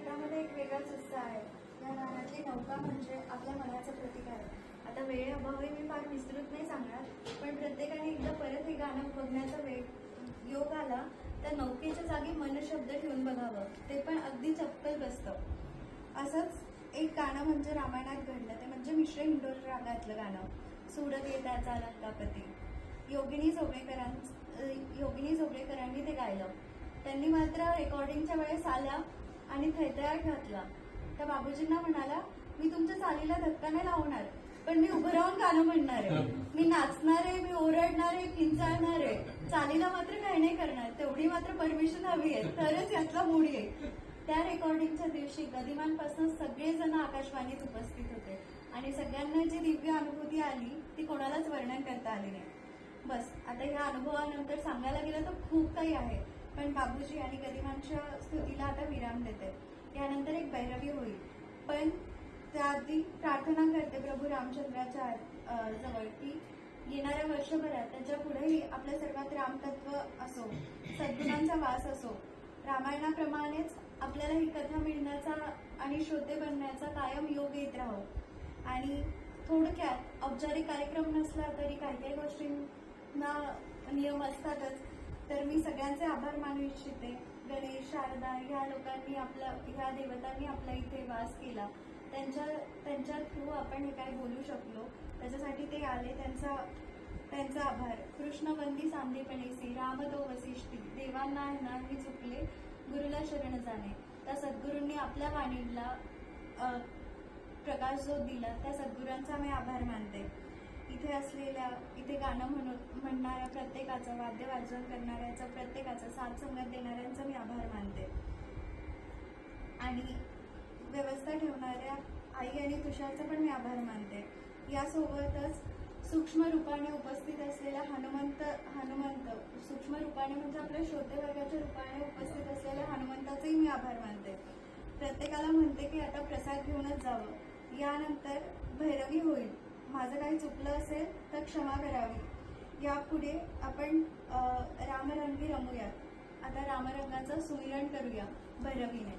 गीतामध्ये एक वेगळाच उत्साह आहे. या गाण्यातली नौका म्हणजे आपल्या मनाचं प्रतीक आहे. आता वेळ वेळेअभावी मी फार विस्तृत नाही सांगणार पण प्रत्येकाने एकदा परत हे गाणं बघण्याचा वेळ योग आला तर नौकेच्या जागी मन शब्द ठेवून बघावं. ते पण अगदी चप्पल बसतं असंच एक गाणं म्हणजे रामायणात घडलं. ते म्हणजे मिश्र इंडोर रागातलं गाणं. सुडत येताचा लंकापती योगिनी जोगळेकरां योगिनी जोगळेकरांनी ते गायलं. त्यांनी मात्र रेकॉर्डिंगच्या वेळेस आल्या आणि थैतयार घातला त्या बाबूजींना म्हणाला मी तुमच्या चालीला धक्का नाही लावणार पण मी उभं राहून गाणं म्हणणार आहे. मी नाचणार आहे मी ओरडणार आहे किंचाळणार आहे. चालीला मात्र काही नाही करणार तेवढी मात्र परमिशन हवी आहे. तरच यातला मूड येईल. त्या रेकॉर्डिंगच्या दिवशी गदिमांपासून सगळेजण आकाशवाणीत उपस्थित होते आणि सगळ्यांना जी दिव्य अनुभूती आली ती कोणालाच वर्णन करता आली नाही. बस आता ह्या अनुभवानंतर सांगायला गेलं तर खूप काही आहे. पण बाबूजी आणि गदिमांच्या स्तुतीला आता विराम देते. यानंतर एक बैरवी होईल. पण त्याआधी प्रार्थना करते प्रभू रामचंद्राच्या जवळ की येणाऱ्या वर्षभरात त्याच्या पुढेही आपल्या सर्वात रामतत्व असो सद्गुणांचा वास असो. रामायणाप्रमाणेच आपल्याला ही कथा मिळण्याचा आणि श्रोते बनण्याचा कायम योग येत राहो. आणि थोडक्यात औपचारिक कार्यक्रम नसला तरी काही काही गोष्टींना नियम असतातच. तर मी सगळ्यांचे आभार मानू इच्छिते. गणेश शारदा ह्या लोकांनी आपला ह्या देवतांनी आपल्या इथे वास केला. त्यांच्या त्यांच्या थ्रू आपण हे काय बोलू शकलो. त्याच्यासाठी ते आले. त्यांचा त्यांचा आभार. कृष्णवंदी सांदेपणेसी रामदो वसिष्ठी. देवांना ना मी चुकले गुरुला शरण जाणे. त्या सद्गुरूंनी आपल्या वाणीला प्रकाश जो दिला. त्या सद्गुरांचा मी आभार मानते. इथे असलेल्या इथे गाणं म्हणून म्हणणाऱ्या प्रत्येकाचं वाद्य वाजवण करणाऱ्याचा प्रत्येकाचं साथ संगत देणाऱ्यांचं मी आभार मानते. आणि व्यवस्था ठेवणाऱ्या आई आणि तुषारचा पण मी आभार मानते. यासोबतच सूक्ष्म रूपाने उपस्थित असलेल्या हनुमंत हनुमंत सूक्ष्म रूपाने म्हणजे आपल्या श्रोते वर्गाच्या रूपाने उपस्थित असलेल्या हनुमंताचेही मी आभार मानते. प्रत्येकाला म्हणते की आता प्रसाद घेऊनच जावं. यानंतर भैरवी होईल. माझं काही चुकलं असेल तर क्षमा करावी यापुढे आपण रामरंगी रमूयात आता रामरंगाचं सुमिरण करूया भैरवीने